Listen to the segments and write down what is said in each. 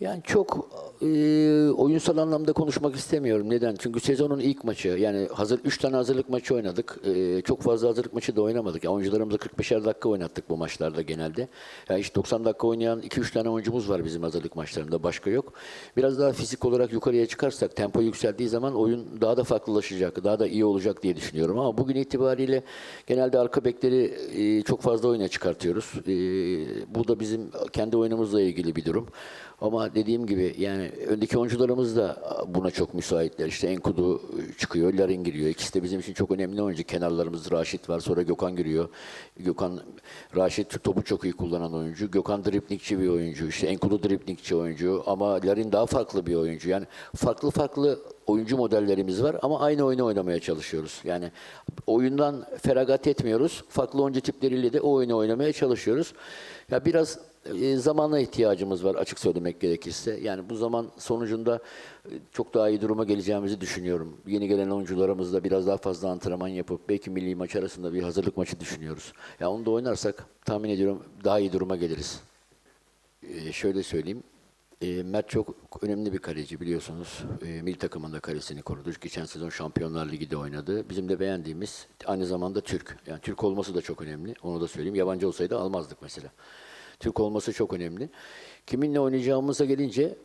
Yani çok e, oyunsal anlamda konuşmak istemiyorum. Neden? Çünkü sezonun ilk maçı. Yani hazır 3 tane hazırlık maçı oynadık. E, çok fazla hazırlık maçı da oynamadık. Yani oyuncularımızla 45'er dakika oynattık bu maçlarda genelde. Yani işte 90 dakika oynayan 2-3 tane oyuncumuz var bizim hazırlık maçlarında. Başka yok. Biraz daha fizik olarak yukarıya çıkarsak, tempo yükseldiği zaman oyun daha da farklılaşacak, daha da iyi olacak diye düşünüyorum. Ama bugün itibariyle genelde arka bekleri e, çok fazla oyuna çıkartıyoruz. E, bu da bizim kendi oyunumuzla ilgili bir durum. Ama dediğim gibi yani öndeki oyuncularımız da buna çok müsaitler. İşte Enkudu çıkıyor, Larin giriyor. İkisi de bizim için çok önemli oyuncu. Kenarlarımız Raşit var, sonra Gökhan giriyor. Gökhan, Raşit topu çok iyi kullanan oyuncu. Gökhan driplikçi bir oyuncu. İşte Enkudu driplikçi oyuncu. Ama Larin daha farklı bir oyuncu. Yani farklı farklı oyuncu modellerimiz var ama aynı oyunu oynamaya çalışıyoruz. Yani oyundan feragat etmiyoruz. Farklı oyuncu tipleriyle de o oyunu oynamaya çalışıyoruz. Ya biraz e, zamana ihtiyacımız var açık söylemek gerekirse. Yani bu zaman sonucunda e, çok daha iyi duruma geleceğimizi düşünüyorum. Yeni gelen oyuncularımızla biraz daha fazla antrenman yapıp belki milli maç arasında bir hazırlık maçı düşünüyoruz. Ya onu da oynarsak tahmin ediyorum daha iyi duruma geliriz. E, şöyle söyleyeyim. E, Mert çok önemli bir kaleci biliyorsunuz. E, milli takımında kalesini korudu. Geçen sezon Şampiyonlar Ligi'de oynadı. Bizim de beğendiğimiz aynı zamanda Türk. Yani Türk olması da çok önemli. Onu da söyleyeyim. Yabancı olsaydı almazdık mesela. Türk olması çok önemli. Kiminle oynayacağımıza gelince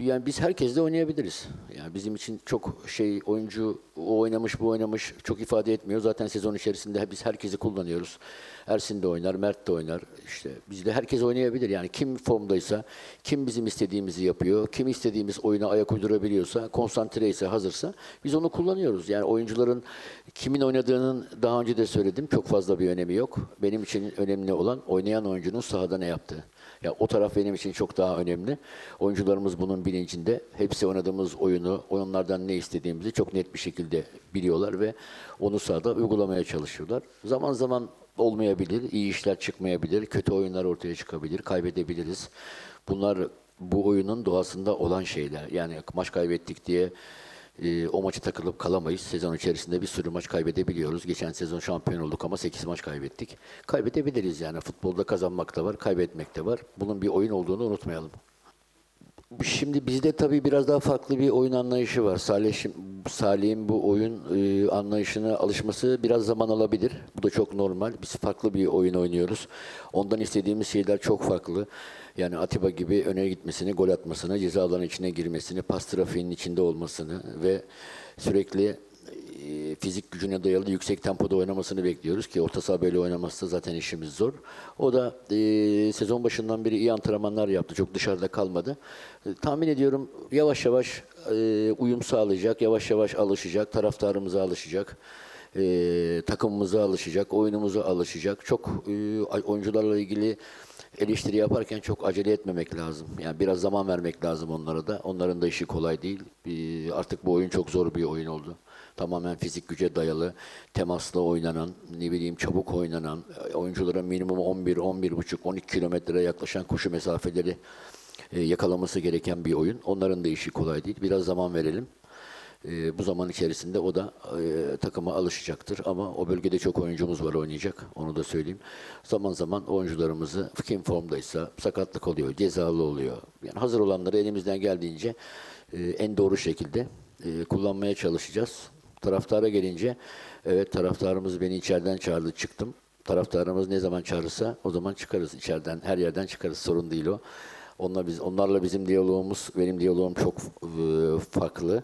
yani biz herkesle oynayabiliriz. Yani bizim için çok şey oyuncu o oynamış bu oynamış çok ifade etmiyor. Zaten sezon içerisinde biz herkesi kullanıyoruz. Ersin de oynar, Mert de oynar. İşte bizde herkes oynayabilir. Yani kim formdaysa, kim bizim istediğimizi yapıyor, kim istediğimiz oyuna ayak uydurabiliyorsa, konsantre ise, hazırsa biz onu kullanıyoruz. Yani oyuncuların kimin oynadığının daha önce de söyledim. Çok fazla bir önemi yok. Benim için önemli olan oynayan oyuncunun sahada ne yaptığı. Ya o taraf benim için çok daha önemli. Oyuncularımız bunun bilincinde. Hepsi oynadığımız oyunu, oyunlardan ne istediğimizi çok net bir şekilde biliyorlar ve onu sahada uygulamaya çalışıyorlar. Zaman zaman olmayabilir, iyi işler çıkmayabilir, kötü oyunlar ortaya çıkabilir, kaybedebiliriz. Bunlar bu oyunun doğasında olan şeyler. Yani maç kaybettik diye e, o maçı takılıp kalamayız. Sezon içerisinde bir sürü maç kaybedebiliyoruz. Geçen sezon şampiyon olduk ama 8 maç kaybettik. Kaybedebiliriz yani. Futbolda kazanmak da var, kaybetmek de var. Bunun bir oyun olduğunu unutmayalım. Şimdi bizde tabii biraz daha farklı bir oyun anlayışı var. Salih, Salih'in bu oyun e, anlayışına alışması biraz zaman alabilir. Bu da çok normal. Biz farklı bir oyun oynuyoruz. Ondan istediğimiz şeyler çok farklı. Yani Atiba gibi öne gitmesini, gol atmasını, ceza alanı içine girmesini, pas trafiğinin içinde olmasını ve sürekli e, fizik gücüne dayalı yüksek tempoda oynamasını bekliyoruz ki orta saha böyle oynamazsa zaten işimiz zor. O da e, sezon başından beri iyi antrenmanlar yaptı. Çok dışarıda kalmadı. E, tahmin ediyorum yavaş yavaş e, uyum sağlayacak, yavaş yavaş alışacak, taraftarımıza alışacak. E, takımımıza alışacak, oyunumuza alışacak. Çok e, oyuncularla ilgili eleştiri yaparken çok acele etmemek lazım. Yani biraz zaman vermek lazım onlara da. Onların da işi kolay değil. Ee, Artık bu oyun çok zor bir oyun oldu. Tamamen fizik güce dayalı, temasla oynanan, ne bileyim çabuk oynanan, oyuncuların minimum 11, 11,5, 12 kilometreye yaklaşan koşu mesafeleri e, yakalaması gereken bir oyun. Onların da işi kolay değil. Biraz zaman verelim. Ee, bu zaman içerisinde o da e, takıma alışacaktır ama o bölgede çok oyuncumuz var oynayacak onu da söyleyeyim. Zaman zaman oyuncularımızı kim formdaysa sakatlık oluyor, cezalı oluyor. Yani hazır olanları elimizden geldiğince e, en doğru şekilde e, kullanmaya çalışacağız. Taraftara gelince evet taraftarımız beni içeriden çağırdı çıktım. Taraftarımız ne zaman çağırırsa o zaman çıkarız içeriden her yerden çıkarız sorun değil o. Onunla biz onlarla bizim diyalogumuz benim diyalogum çok e, farklı.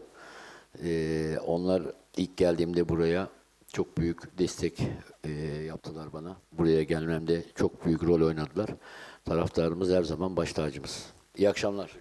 Ee, onlar ilk geldiğimde buraya çok büyük destek e, yaptılar bana. Buraya gelmemde çok büyük rol oynadılar. Taraftarımız her zaman baş tacımız. İyi akşamlar.